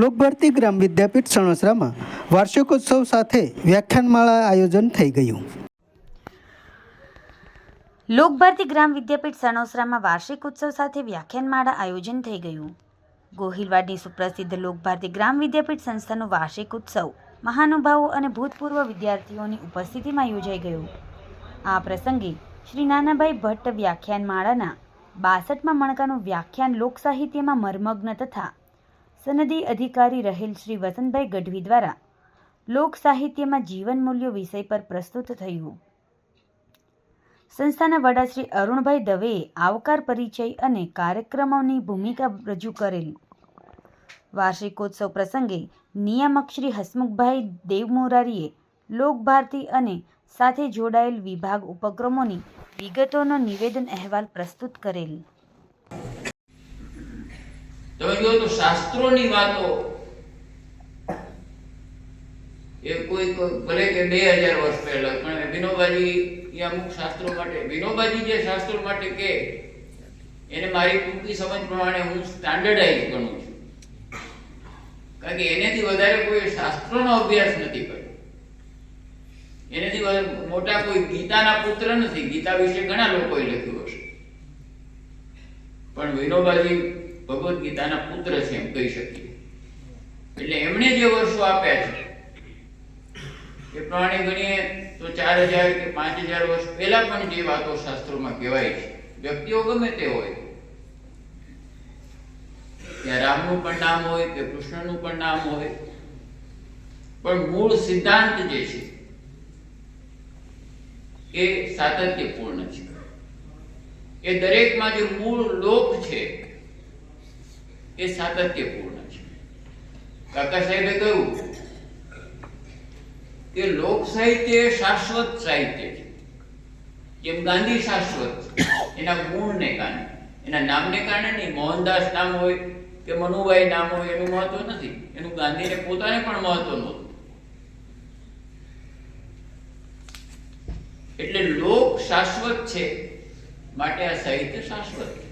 લોકભારતી ગ્રામ વિદ્યાપીઠ સણોસરામાં વાર્ષિકોત્સવ સાથે વ્યાખ્યાનમાળા આયોજન થઈ ગયું. લોકભારતી ગ્રામ વિદ્યાપીઠ સણોસરામાં વાર્ષિક ઉત્સવ સાથે વ્યાખ્યાનમાળા આયોજન થઈ ગયું. ગોહિલવાડની સુપ્રસિદ્ધ લોકભારતી ગ્રામ વિદ્યાપીઠ સંસ્થાનો વાર્ષિક ઉત્સવ મહાનુભાવો અને ભૂતપૂર્વ વિદ્યાર્થીઓની ઉપસ્થિતિમાં યોજાઈ ગયો. આ પ્રસંગે શ્રી નાનાભાઈ ભટ્ટ વ્યાખ્યાનમાળાના બાસઠમાં મણકાનું વ્યાખ્યાન લોકસાહિત્યમાં મર્મગ્ન તથા સનદી અધિકારી રહેલ શ્રી વસંતભાઈ ગઢવી દ્વારા લોક સાહિત્યમાં જીવન મૂલ્યો વિષય પર પ્રસ્તુત થયું. સંસ્થાના વડા શ્રી અરુણભાઈ દવેએ આવકાર પરિચય અને કાર્યક્રમોની ભૂમિકા રજૂ કરેલ. વાર્ષિકોત્સવ પ્રસંગે નિયામક શ્રી હસમુખભાઈ દેવમોરારીએ લોકભારતી અને સાથે જોડાયેલ વિભાગ ઉપક્રમોની વિગતોનો નિવેદન અહેવાલ પ્રસ્તુત કરેલ. તમે જુઓ તો શાસ્ત્રોની વાતો એ કોઈ ભલે કે બે હજાર વર્ષ પહેલા, પણ વિનોબાજી અમુક શાસ્ત્રો માટે, વિનોબાજી જે શાસ્ત્રો માટે કે, એને મારી ટૂંકી સમજ પ્રમાણે હું સ્ટાન્ડર્ડાઇઝ ગણું છું. કારણ કે એનેથી વધારે કોઈ શાસ્ત્રોનો અભ્યાસ નથી કર્યો. એનેથી મોટા કોઈ ગીતાના પુત્ર નથી. ગીતા વિશે ઘણા લોકોએ લખ્યું હશે. પણ વિનોબાજી ભગવદ્ ગીતાના પુત્ર છે એમ કહી શકીએ. એટલે એમણે જે વર્ષો આપ્યા છે, એ પ્રમાણે ગણીએ તો ચાર હજાર કે પાંચ હજાર વર્ષ પહેલા પણ જે વાતો શાસ્ત્રોમાં કહેવાય છે. વ્યક્તિઓ ગમે તે હોય. ત્યાં રામનું પણ નામ હોય કે કૃષ્ણનું પણ નામ હોય. પણ મૂળ સિદ્ધાંત જે છે, એ સાતત્યપૂર્ણ છે. એ દરેકમાં જે મૂળ લોક છે એ સાતત્યપૂર્ણ છે. કાકા સાહેબે કહ્યું કે લોક સાહિત્ય એ શાશ્વત સાહિત્ય છે. જેમ ગાંધી શાશ્વત એના ગુણને કારણે. એના નામને કારણે નહીં, મોહનદાસ નામ હોય કે મનુભાઈ નામ હોય, એનું મહત્વ નથી. એનું ગાંધીને પોતાને પણ મહત્વ નહોતું. એટલે લોક શાશ્વત છે, માટે આ સાહિત્ય શાશ્વત છે.